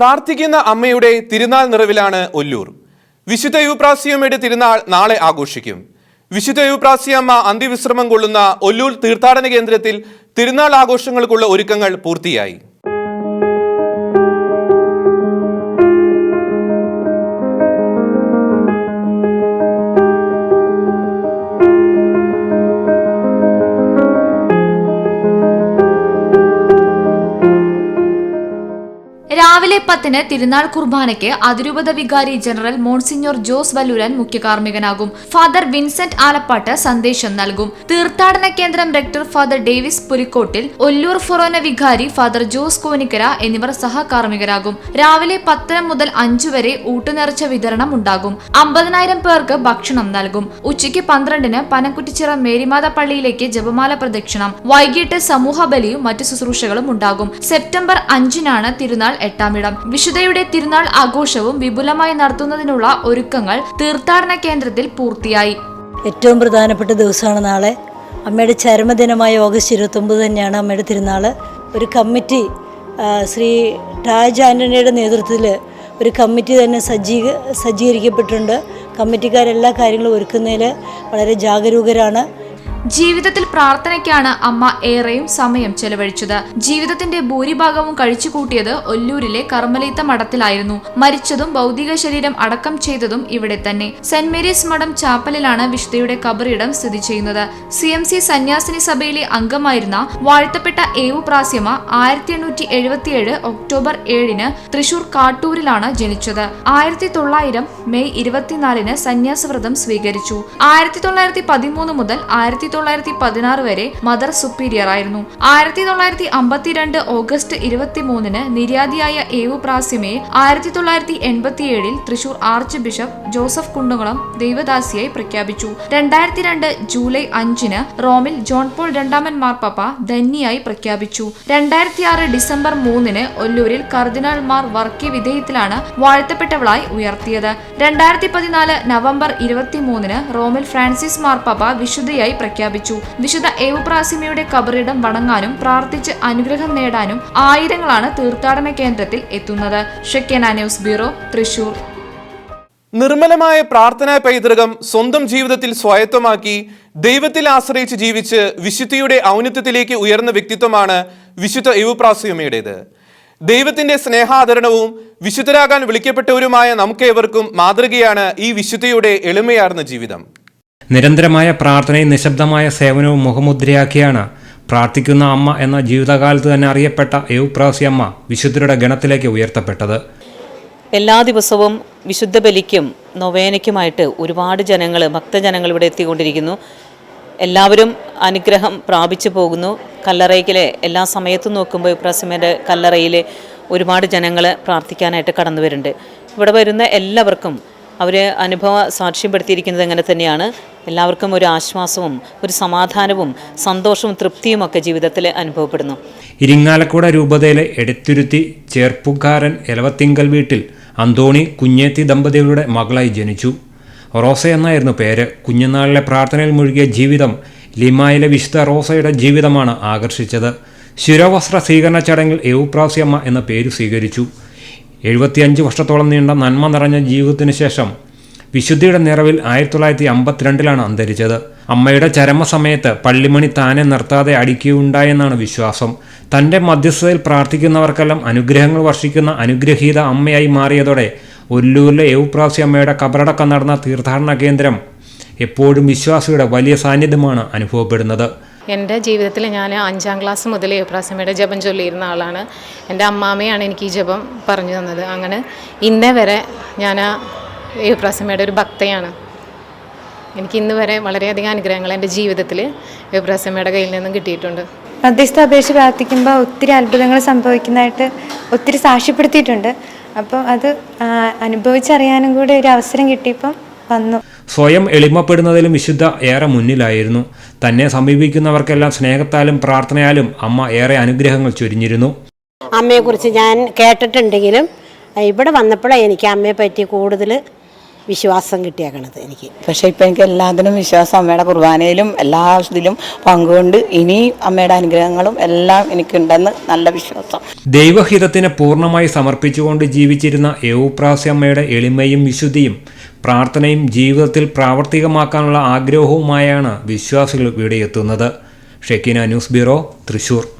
പ്രാർത്ഥിക്കുന്ന അമ്മയുടെ തിരുനാൾ നിറവിലാണ് ഒല്ലൂർ. വിശുദ്ധ യുപ്രാസിയമ്മയുടെ തിരുനാൾ നാളെ ആഘോഷിക്കും. വിശുദ്ധ യുപ്രാസിയമ്മ അന്തിവിശ്രമം കൊള്ളുന്ന ഒല്ലൂർ തീർത്ഥാടന കേന്ദ്രത്തിൽ തിരുനാൾ ആഘോഷങ്ങൾക്കുള്ള ഒരുക്കങ്ങൾ പൂർത്തിയായി. രാവിലെ പത്തിന് തിരുനാൾ കുർബാനയ്ക്ക് അതിരൂപത വികാരി ജനറൽ മോൺസിഞ്ഞോർ ജോസ് വല്ലൂരൻ മുഖ്യ കാർമ്മികനാകും. ഫാദർ വിൻസെന്റ് ആലപ്പാട്ട് സന്ദേശം നൽകും. തീർത്ഥാടന കേന്ദ്രം rector father Davis Pulikottil Ollur ഫൊറോന വികാരി ഫാദർ ജോസ് കോനിക്കര എന്നിവർ സഹകാർമ്മികരാകും. രാവിലെ പത്തര മുതൽ അഞ്ചു വരെ ഊട്ടുനിറച്ച വിതരണം ഉണ്ടാകും. അമ്പതിനായിരം പേർക്ക് ഭക്ഷണം നൽകും. ഉച്ചയ്ക്ക് പന്ത്രണ്ടിന് പനക്കുറ്റിച്ചിറ മേരിമാത പള്ളിയിലേക്ക് ജപമാല പ്രദക്ഷിണം. വൈകിട്ട് സമൂഹ ബലിയും മറ്റു ശുശ്രൂഷകളും ഉണ്ടാകും. സെപ്റ്റംബർ അഞ്ചിനാണ് തിരുനാൾ എട്ടാമിടം വിശുദ്ധയുടെ തിരുനാൾ ആഘോഷവും വിപുലമായി നടത്തുന്നതിനുള്ള ഒരുക്കങ്ങൾ തീർത്ഥാടന കേന്ദ്രത്തിൽ പൂർത്തിയായി. ഏറ്റവും പ്രധാനപ്പെട്ട ദിവസമാണ് നാളെ. അമ്മയുടെ ചരമദിനമായ ഓഗസ്റ്റ് ഇരുപത്തൊമ്പത് തന്നെയാണ് അമ്മയുടെ തിരുനാൾ ഒരു കമ്മിറ്റി ശ്രീ ടാജ് ആന്റണിയുടെ നേതൃത്വത്തിൽ ഒരു കമ്മിറ്റി തന്നെ സജ്ജീക സജ്ജീകരിക്കപ്പെട്ടിട്ടുണ്ട്. കമ്മിറ്റിക്കാരെല്ലാ കാര്യങ്ങളും ഒരുക്കുന്നതിൽ വളരെ ജാഗരൂകരാണ്. ജീവിതത്തിൽ പ്രാർത്ഥനയ്ക്കാണ് അമ്മ ഏറെയും സമയം ചെലവഴിച്ചത്. ജീവിതത്തിന്റെ ഭൂരിഭാഗവും കഴിച്ചുകൂട്ടിയത് ഒല്ലൂരിലെ കർമ്മലീത്ത മഠത്തിലായിരുന്നു. മരിച്ചതും ഭൗതിക ശരീരം അടക്കം ചെയ്തതും ഇവിടെ തന്നെ. സെന്റ് മേരീസ് മഠം ചാപ്പലിലാണ് വിശുദ്ധയുടെ കബറിടം സ്ഥിതി ചെയ്യുന്നത്. സി എം സി സന്യാസിനി സഭയിലെ അംഗമായിരുന്ന വാഴ്ത്തപ്പെട്ട ഏവു പ്രാസ്യമ ആയിരത്തി എണ്ണൂറ്റി എഴുപത്തിയേഴ് ഒക്ടോബർ ഏഴിന് തൃശൂർ കാട്ടൂരിലാണ് ജനിച്ചത്. ആയിരത്തി തൊള്ളായിരം മെയ് ഇരുപത്തിനാലിന് സന്യാസവ്രതം സ്വീകരിച്ചു. ആയിരത്തി തൊള്ളായിരത്തി പതിമൂന്ന് മുതൽ ആയിരത്തി തൊള്ളായിരത്തി പതിനാറ് വരെ മദർ സുപ്പീരിയർ ആയിരുന്നു. ആയിരത്തി തൊള്ളായിരത്തി അമ്പത്തിരണ്ട് ഓഗസ്റ്റ് ഇരുപത്തിമൂന്നിന് നിര്യാതിയായ ഏവു പ്രാസ്യമയെ ആയിരത്തി തൊള്ളായിരത്തി എൺപത്തിയേഴിൽ Thrissur archbishop Joseph Kundukulam ദൈവദാസിയായി പ്രഖ്യാപിച്ചു. രണ്ടായിരത്തി രണ്ട് ജൂലൈ അഞ്ചിന് റോമിൽ ജോൺ പോൾ രണ്ടാമൻ മാർപ്പാപ്പ ധന്യയായി പ്രഖ്യാപിച്ചു. രണ്ടായിരത്തി ആറ് ഡിസംബർ മൂന്നിന് ഒല്ലൂരിൽ കർദിനാൾമാർ വർക്കി വിധേയത്തിലാണ് വാഴ്ത്തപ്പെട്ടവളായി ഉയർത്തിയത്. രണ്ടായിരത്തി പതിനാല് നവംബർ ഇരുപത്തിമൂന്നിന് റോമിൽ ഫ്രാൻസിസ് മാർപ്പാപ്പ വിശുദ്ധയായി പ്രഖ്യാപിച്ചു. വിശുദ്ധ ഏവുപ്രാസിമയുടെ കബറിടം വണങ്ങാനും പ്രാർത്ഥിച്ച് അനുഗ്രഹം നേടാനും ആയിരങ്ങളാണ് തീർത്ഥാടന കേന്ദ്രത്തിൽ എത്തുന്നത്. News bureau Thrissur. നിർമ്മലമായ പ്രാർത്ഥനാ പൈതൃകം സ്വന്തം ജീവിതത്തിൽ സ്വായത്തമാക്കി ദൈവത്തിൽ ആശ്രയിച്ച് ജീവിച്ച് വിശുദ്ധിയുടെ ഔന്നത്യത്തിലേക്ക് ഉയർന്ന വ്യക്തിത്വമാണ് വിശുദ്ധ യുവപ്രാസ്യമയുടേത് ദൈവത്തിന്റെ സ്നേഹാദരണവും വിശുദ്ധരാകാൻ വിളിക്കപ്പെട്ടവരുമായ നമുക്കേവർക്കും മാതൃകയാണ് ഈ വിശുദ്ധിയുടെ എളിമയാർന്ന ജീവിതം. നിരന്തരമായ പ്രാർത്ഥനയും നിശബ്ദമായ സേവനവും മുഖമുദ്രയാക്കിയാണ് പ്രാർത്ഥിക്കുന്ന അമ്മ എന്ന ജീവിതകാലത്ത് തന്നെ അറിയപ്പെട്ട യൗപ്രാസി അമ്മ വിശുദ്ധരുടെ ഗണത്തിലേക്ക് ഉയർത്തപ്പെട്ടത്. എല്ലാ ദിവസവും വിശുദ്ധ ബലിക്കും നൊവേനയ്ക്കുമായിട്ട് ഒരുപാട് ജനങ്ങൾ ഭക്തജനങ്ങൾ ഇവിടെ എത്തിക്കൊണ്ടിരിക്കുന്നു. എല്ലാവരും അനുഗ്രഹം പ്രാപിച്ചു പോകുന്നു. കല്ലറയിലെ എല്ലാ സമയത്തും നോക്കുമ്പോൾ ഇപ്രാസിമയുടെ കല്ലറയിൽ ഒരുപാട് ജനങ്ങൾ പ്രാർത്ഥിക്കാനായിട്ട് കടന്നു വരുന്നുണ്ട് ഇവിടെ വരുന്ന എല്ലാവർക്കും അവർ അനുഭവ സാക്ഷ്യപ്പെടുത്തിയിരിക്കുന്നത് എങ്ങനെ തന്നെയാണ്. എല്ലാവർക്കും ഒരു ആശ്വാസവും ഒരു സമാധാനവും സന്തോഷവും തൃപ്തിയും ഒക്കെ ജീവിതത്തിൽ അനുഭവപ്പെടുന്നു. ഇരിങ്ങാലക്കുട രൂപതയിലെ എടത്തുരുത്തി ചേർപ്പുകാരൻ എലവത്തിങ്കൽ വീട്ടിൽ അന്തോണി കുഞ്ഞേത്തി ദമ്പതികളുടെ മകളായി ജനിച്ചു. റോസ എന്നായിരുന്നു പേര്. കുഞ്ഞുനാളിലെ പ്രാർത്ഥനയിൽ മുഴുകിയ ജീവിതം ലിമായിലെ വിശുദ്ധ റോസയുടെ ജീവിതമാണ് ആകർഷിച്ചത്. ശിരോവസ്ത്ര സ്വീകരണ ചടങ്ങിൽ എവുപ്രാസിയമ്മ എന്ന പേര് സ്വീകരിച്ചു. എഴുപത്തിയഞ്ച് വർഷത്തോളം നീണ്ട നന്മ നിറഞ്ഞ ജീവിതത്തിനു ശേഷം വിശുദ്ധിയുടെ നിറവിൽ ആയിരത്തി തൊള്ളായിരത്തി അമ്പത്തിരണ്ടിലാണ് അന്തരിച്ചത്. അമ്മയുടെ ചരമസമയത്ത് പള്ളിമണി താനെ നിർത്താതെ അടിക്കുകയുണ്ടായെന്നാണ് വിശ്വാസം. തന്റെ മധ്യസ്ഥതയിൽ പ്രാർത്ഥിക്കുന്നവർക്കെല്ലാം അനുഗ്രഹങ്ങൾ വർഷിക്കുന്ന അനുഗ്രഹീത അമ്മയായി മാറിയതോടെ ഒല്ലൂരിലെ എവുപ്രാസി അമ്മയുടെ കബറടക്കം നടന്ന തീർത്ഥാടന കേന്ദ്രം എപ്പോഴും വിശ്വാസിയുടെ വലിയ സാന്നിധ്യമാണ് അനുഭവപ്പെടുന്നത്. എന്റെ ജീവിതത്തിൽ ഞാൻ അഞ്ചാം ക്ലാസ് മുതൽ യുപ്രാസമ്മയുടെ ജപം ചൊല്ലിയിരുന്ന ആളാണ്. എന്റെ അമ്മാമ്മയാണ് എനിക്ക് ഈ ജപം പറഞ്ഞു തന്നത്. അങ്ങനെ ഇന്നേ വരെ ഞാൻ യുപ്രാസമയുടെ ഒരു ഭക്തയാണ്. എനിക്ക് ഇന്ന് വരെ വളരെയധികം അനുഗ്രഹങ്ങൾ എന്റെ ജീവിതത്തിൽ യുവപ്രാസമ്മയുടെ കയ്യിൽ നിന്നും കിട്ടിയിട്ടുണ്ട്. മധ്യസ്ഥ അപേക്ഷ പ്രാർത്ഥിക്കുമ്പോൾ ഒത്തിരി അത്ഭുതങ്ങൾ സംഭവിക്കുന്നതായിട്ട് ഒത്തിരി സാക്ഷ്യപ്പെടുത്തിയിട്ടുണ്ട്. അപ്പോൾ അത് അനുഭവിച്ചറിയാനും കൂടി ഒരു അവസരം കിട്ടിയപ്പം വന്നു. സ്വയം എളിമപ്പെടുന്നതിലും വിശുദ്ധ ഏറെ മുന്നിലായിരുന്നു. തന്നെ സമീപിക്കുന്നവർക്കെല്ലാം സ്നേഹത്താലും പ്രാർത്ഥനയാലും അമ്മ ഏറെ അനുഗ്രഹങ്ങൾ ചൊരിഞ്ഞിരുന്നു. അമ്മയെക്കുറിച്ച് ഞാൻ കേട്ടിട്ടുണ്ടെങ്കിലും ഇവിടെ വന്നപ്പോഴാണ് എനിക്ക് അമ്മയെ പറ്റി കൂടുതൽ വിശ്വാസം കിട്ടിയേക്കണത് എനിക്ക്. പക്ഷെ ഇപ്പം എനിക്ക് എല്ലാത്തിനും വിശ്വാസം അമ്മയുടെ കുർബാനയിലും എല്ലാ ഇതിലും പങ്കുകൊണ്ട് ഇനി അമ്മയുടെ അനുഗ്രഹങ്ങളും എല്ലാം എനിക്കുണ്ടെന്ന് നല്ല വിശ്വാസം. ദൈവഹിതത്തിന് പൂർണമായി സമർപ്പിച്ചുകൊണ്ട് ജീവിച്ചിരുന്ന യൗപ്രാസ്യമ്മയുടെ എളിമയും വിശുദ്ധിയും പ്രാർത്ഥനയും ജീവിതത്തിൽ പ്രാവർത്തികമാക്കാനുള്ള ആഗ്രഹവുമായാണ് വിശ്വാസികൾ ഇവിടെ എത്തുന്നത്. Shekinah news bureau Thrissur.